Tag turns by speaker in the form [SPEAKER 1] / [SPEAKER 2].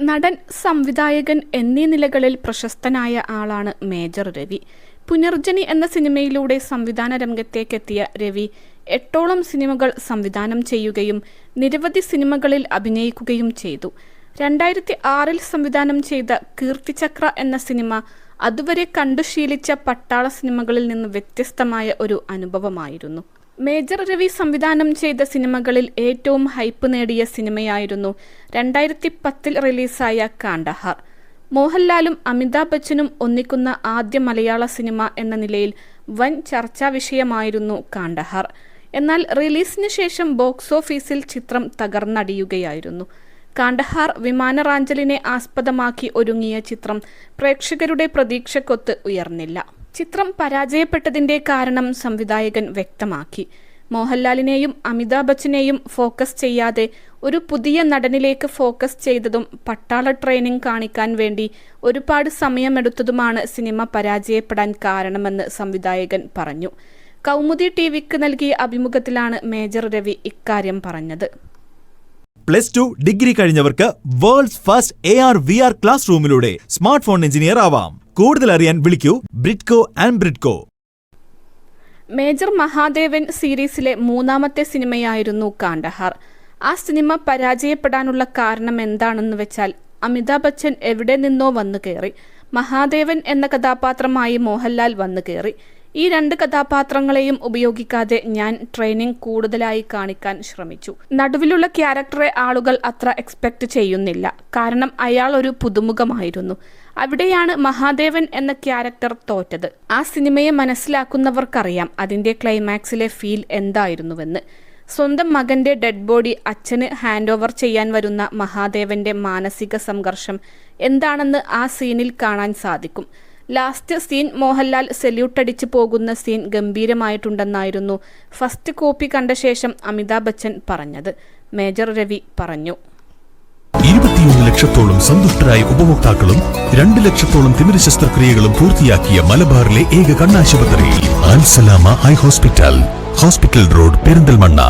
[SPEAKER 1] നടൻ സംവിധായകൻ എന്നീ നിലകളിൽ പ്രശസ്തനായ ആളാണ് മേജർ രവി. പുനർജനി എന്ന സിനിമയിലൂടെ സംവിധാന രംഗത്തേക്കെത്തിയ രവി എട്ടോളം സിനിമകൾ സംവിധാനം ചെയ്യുകയും നിരവധി സിനിമകളിൽ അഭിനയിക്കുകയും ചെയ്തു. രണ്ടായിരത്തി ആറിൽ സംവിധാനം ചെയ്ത കീർത്തിചക്ര എന്ന സിനിമ അതുവരെ കണ്ടുശീലിച്ച പട്ടാള സിനിമകളിൽ നിന്ന് വ്യത്യസ്തമായ ഒരു അനുഭവമായിരുന്നു. മേജർ രവി സംവിധാനം ചെയ്ത സിനിമകളിൽ ഏറ്റവും ഹൈപ്പ് നേടിയ സിനിമയായിരുന്നു രണ്ടായിരത്തി പത്തിൽ റിലീസായ കാണ്ടഹാർ മോഹൻലാലും അമിതാഭ് ബച്ചനും ഒന്നിക്കുന്ന ആദ്യ മലയാള സിനിമ എന്ന നിലയിൽ വൻ ചർച്ചാ വിഷയമായിരുന്നു കാണ്ടഹാർ എന്നാൽ റിലീസിന് ശേഷം ബോക്സ് ഓഫീസിൽ ചിത്രം തകർന്നടിയുകയായിരുന്നു. കാണ്ടഹാർ വിമാനറാഞ്ചലിനെ ആസ്പദമാക്കി ഒരുങ്ങിയ ചിത്രം പ്രേക്ഷകരുടെ പ്രതീക്ഷക്കൊത്ത് ഉയർന്നില്ല. ചിത്രം പരാജയപ്പെട്ടതിന്റെ കാരണം സംവിധായകൻ വ്യക്തമാക്കി. മോഹൻലാലിനെയും അമിതാഭ് ബച്ചനെയും ഫോക്കസ് ചെയ്യാതെ ഒരു പുതിയ നടനിലേക്ക് ഫോക്കസ് ചെയ്തതും പട്ടാള ട്രെയിനിങ് കാണിക്കാൻ വേണ്ടി ഒരുപാട് സമയമെടുത്തതുമാണ് സിനിമ പരാജയപ്പെടാൻ കാരണമെന്ന് സംവിധായകൻ പറഞ്ഞു. കൗമുദി ടി വിക്ക് നൽകിയ അഭിമുഖത്തിലാണ് മേജർ രവി ഇക്കാര്യം പറഞ്ഞത്.
[SPEAKER 2] Plus two degree കഴിഞ്ഞവർക്ക് world's first A R V R class റൂമിലൂടെ smart phone engineer ആവാം. കൂടുതൽ അറിയാൻ വിളിക്കൂ ബ്രിഡ്കോ ആൻഡ് ബ്രിഡ്കോ.
[SPEAKER 1] മേജർ മഹാദേവൻ സീരീസിലെ മൂന്നാമത്തെ സിനിമയായിരുന്നു കാണ്ടഹാർ ആ സിനിമ പരാജയപ്പെടാനുള്ള കാരണം എന്താണെന്ന് വെച്ചാൽ അമിതാഭ് ബച്ചൻ എവിടെ നിന്നോ വന്നു കയറി. മഹാദേവൻ എന്ന കഥാപാത്രമായി മോഹൻലാൽ വന്നു കയറി. ഈ രണ്ട് കഥാപാത്രങ്ങളെയും ഉപയോഗിക്കാതെ ഞാൻ ട്രെയിനിങ് കൂടുതലായി കാണിക്കാൻ ശ്രമിച്ചു. നടുവിലുള്ള ക്യാരക്ടറെ ആളുകൾ അത്ര എക്സ്പെക്ട് ചെയ്യുന്നില്ല. കാരണം അയാൾ ഒരു പുതുമുഖമായിരുന്നു. അവിടെയാണ് മഹാദേവൻ എന്ന ക്യാരക്ടർ തോറ്റത്. ആ സിനിമയെ മനസ്സിലാക്കുന്നവർക്കറിയാം അതിന്റെ ക്ലൈമാക്സിലെ ഫീൽ എന്തായിരുന്നുവെന്ന്. സ്വന്തം മകന്റെ ഡെഡ് ബോഡി അച്ഛന് ഹാൻഡ് ഓവർ ചെയ്യാൻ വരുന്ന മഹാദേവന്റെ മാനസിക സംഘർഷം എന്താണെന്ന് ആ സീനിൽ കാണാൻ സാധിക്കും. ലാസ്റ്റ് സീൻ മോഹൻലാൽ സെല്യൂട്ട് അടിച്ചു പോകുന്ന സീൻ ഗംഭീരമായിട്ടുണ്ടെന്നായിരുന്നു ഫസ്റ്റ് കോപ്പി കണ്ട ശേഷം അമിതാഭ് ബച്ചൻ പറഞ്ഞത്. മേജർ രവി പറഞ്ഞു.
[SPEAKER 3] ഇരുപത്തിയൊന്ന് ലക്ഷത്തോളം സന്തുഷ്ടരായ ഉപഭോക്താക്കളും രണ്ട് ലക്ഷത്തോളം തിമിര ശസ്ത്രക്രിയകളും പൂർത്തിയാക്കിയ മലബാറിലെ ഏക കണ്ണാശുപത്രി eye hospital. Hospital road Perinthalmanna.